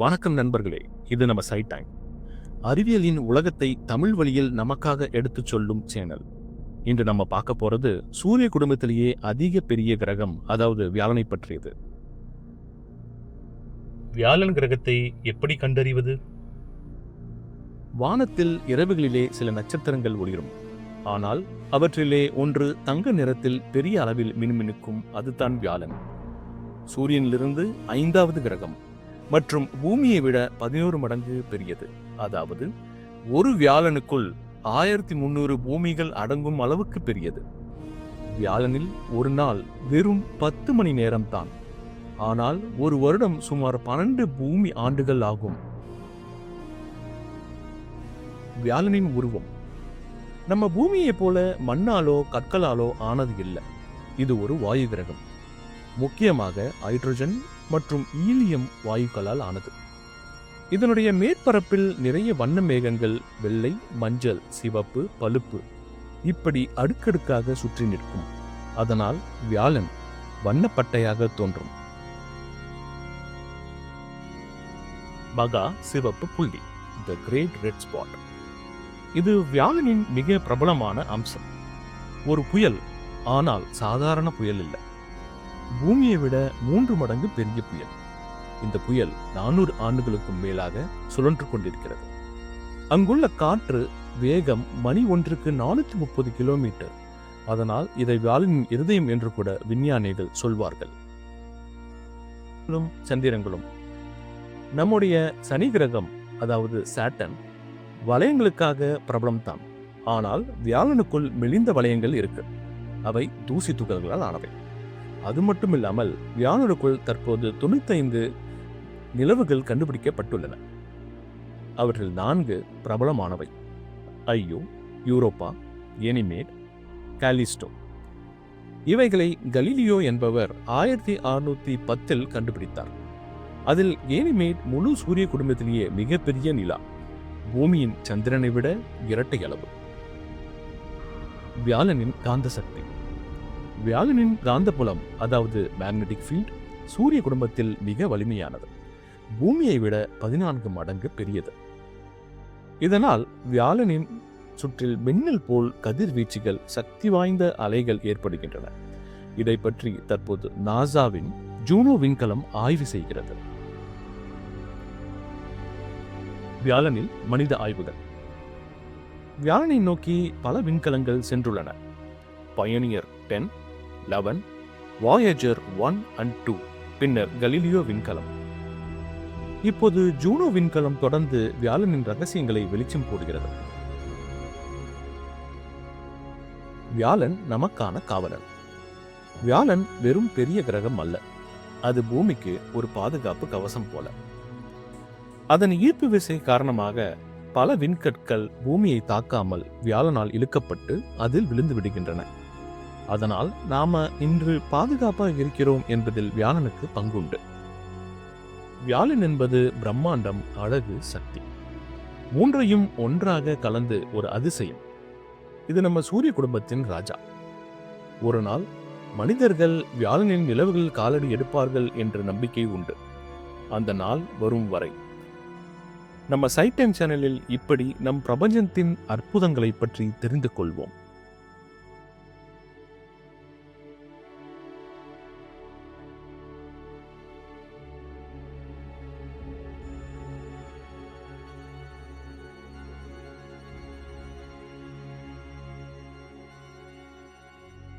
வணக்கம் நண்பர்களே இது நம்ம சைட் டைம் அறிவியலின் உலகத்தை தமிழ் வழியில் நமக்காக எடுத்துச் சொல்லும் சேனல். இன்று நம்ம பார்க்க போறது சூரிய குடும்பத்திலேயே அதிக பெரிய கிரகம் அதாவது வியாழனை பற்றியது. வியாழன் கிரகத்தை எப்படி கண்டறிவது? வானத்தில் இரவுகளிலே சில நட்சத்திரங்கள் ஒளிரும். ஆனால் அவற்றிலே ஒன்று தங்க நிறத்தில் பெரிய அளவில் மினுமினுக்கும் அதுதான் வியாழன். சூரியனிலிருந்து ஐந்தாவது கிரகம். மற்றும் பூமியை விட பதினோரு மடங்கு பெரியது. அதாவது ஒரு வியாழனுக்குள் ஆயிரத்தி முன்னூறு பூமிகள் அடங்கும் அளவுக்கு பெரியது. வியாழனில் ஒரு நாள் வெறும் பத்து மணி நேரம்தான். ஆனால் ஒரு வருடம் சுமார் பன்னெண்டு பூமி ஆண்டுகள் ஆகும். வியாழனின் உருவம். நம்ம பூமியைப் போல மண்ணாலோ கற்களாலோ ஆனது இல்லை. இது ஒரு வாயு கிரகம் முக்கியமாக ஹைட்ரஜன் மற்றும் ஈலியம் வாயுக்களால் ஆனது. இதனுடைய மேற்பரப்பில் நிறைய வண்ண மேகங்கள் வெள்ளை மஞ்சள் சிவப்பு பழுப்பு இப்படி அடுக்கடுக்காக சுற்றி நிற்கும். அதனால் வியாழன் வண்ணப்பட்டையாக தோன்றும். மகா சிவப்பு புள்ளி த கிரேட் ரெட் ஸ்பாட் இது வியாழனின் மிக பிரபலமான அம்சம். ஒரு புயல் ஆனால் சாதாரண புயல் இல்லை. பூமியை விட மூன்று மடங்கு பெரிய புயல். இந்த புயல் நானூறு ஆண்டுகளுக்கும் மேலாக சுழன்று கொண்டிருக்கிறது. அங்குள்ள காற்று வேகம் மணி ஒன்றுக்கு நானூற்றி முப்பது கிலோமீட்டர். அதனால் இதை வியாழனின் இருதயம் என்று கூட விஞ்ஞானிகள் சொல்வார்கள். சந்திரங்களும் நம்முடைய சனி கிரகம் அதாவது சாட்டன் வளையங்களுக்காக பிரபலம்தான். ஆனால் வியாழனுக்குள் மெலிந்த வளையங்கள் இருக்கு. அவை தூசி துகள்களால் ஆனவை. அது மட்டும் இல்லாமல் வியாழனுக்குள் தற்போது தொண்ணூத்தைந்து நிலவுகள் கண்டுபிடிக்கப்பட்டுள்ளன. அவற்றில் நான்கு பிரபலமானவை. Io Europa Ganymede Callisto. இவைகளை கலீலியோ என்பவர் ஆயிரத்தி அறுநூத்தி பத்தில் கண்டுபிடித்தார். அதில் ஏனிமேட் முழு சூரிய குடும்பத்திலேயே மிகப்பெரிய நிலா பூமியின் சந்திரனை விட இரட்டை அளவு. வியாழனின் காந்த சக்தி வியாழனின் காந்தப்புலம் அதாவது மேக்னெட்டிக் ஃபீல்ட் சூரிய குடும்பத்தில் மிக வலிமையானது. பூமியை விட பதினான்கு மடங்கு பெரியது. இதனால் வியாழனின் சுற்றில் மின்னல் போல் கதிர்வீச்சுகள் சக்தி வாய்ந்த அலைகள் ஏற்படுகின்றன. இதை பற்றி தற்போது நாசாவின் ஜூனோ விண்கலம் ஆய்வு செய்கிறது. வியாழனில் மனித ஆய்வுகள். வியாழனை நோக்கி பல விண்கலங்கள் சென்றுள்ளன. Pioneer ten eleven Voyager one and two பின்னர் கலீலியோ விண்கலம். இப்போது ஜூனோ விண்கலம் தொடர்ந்து வியாழனின் ரகசியங்களை வெளிச்சம் போடுகிறது. வியாழன் நமக்கான காவலன். வியாழன் வெறும் பெரிய கிரகம் அல்ல. அது பூமிக்கு ஒரு பாதுகாப்பு கவசம் போல. அதன் ஈர்ப்பு விசை காரணமாக பல விண்கற்கள் பூமியை தாக்காமல் வியாழனால் இழுக்கப்பட்டு அதில் விழுந்து விடுகின்றன. அதனால் நாம இன்று பாதுகாப்பாக இருக்கிறோம் என்பதில் வியாழனுக்கு பங்குண்டு. வியாழன் என்பது பிரம்மாண்டம் அழகு சக்தி. மூன்றையும் ஒன்றாக கலந்து ஒரு அதிசயம். இது நம்ம சூரிய குடும்பத்தின் ராஜா. ஒரு நாள் மனிதர்கள் வியாழனின் நிலவுகள் காலடி எடுப்பார்கள் என்ற நம்பிக்கை உண்டு. அந்த நாள் வரும் வரை. நம்ம சைட் டைம் சேனலில் இப்படி நம் பிரபஞ்சத்தின் அற்புதங்களை பற்றி தெரிந்து கொள்வோம்.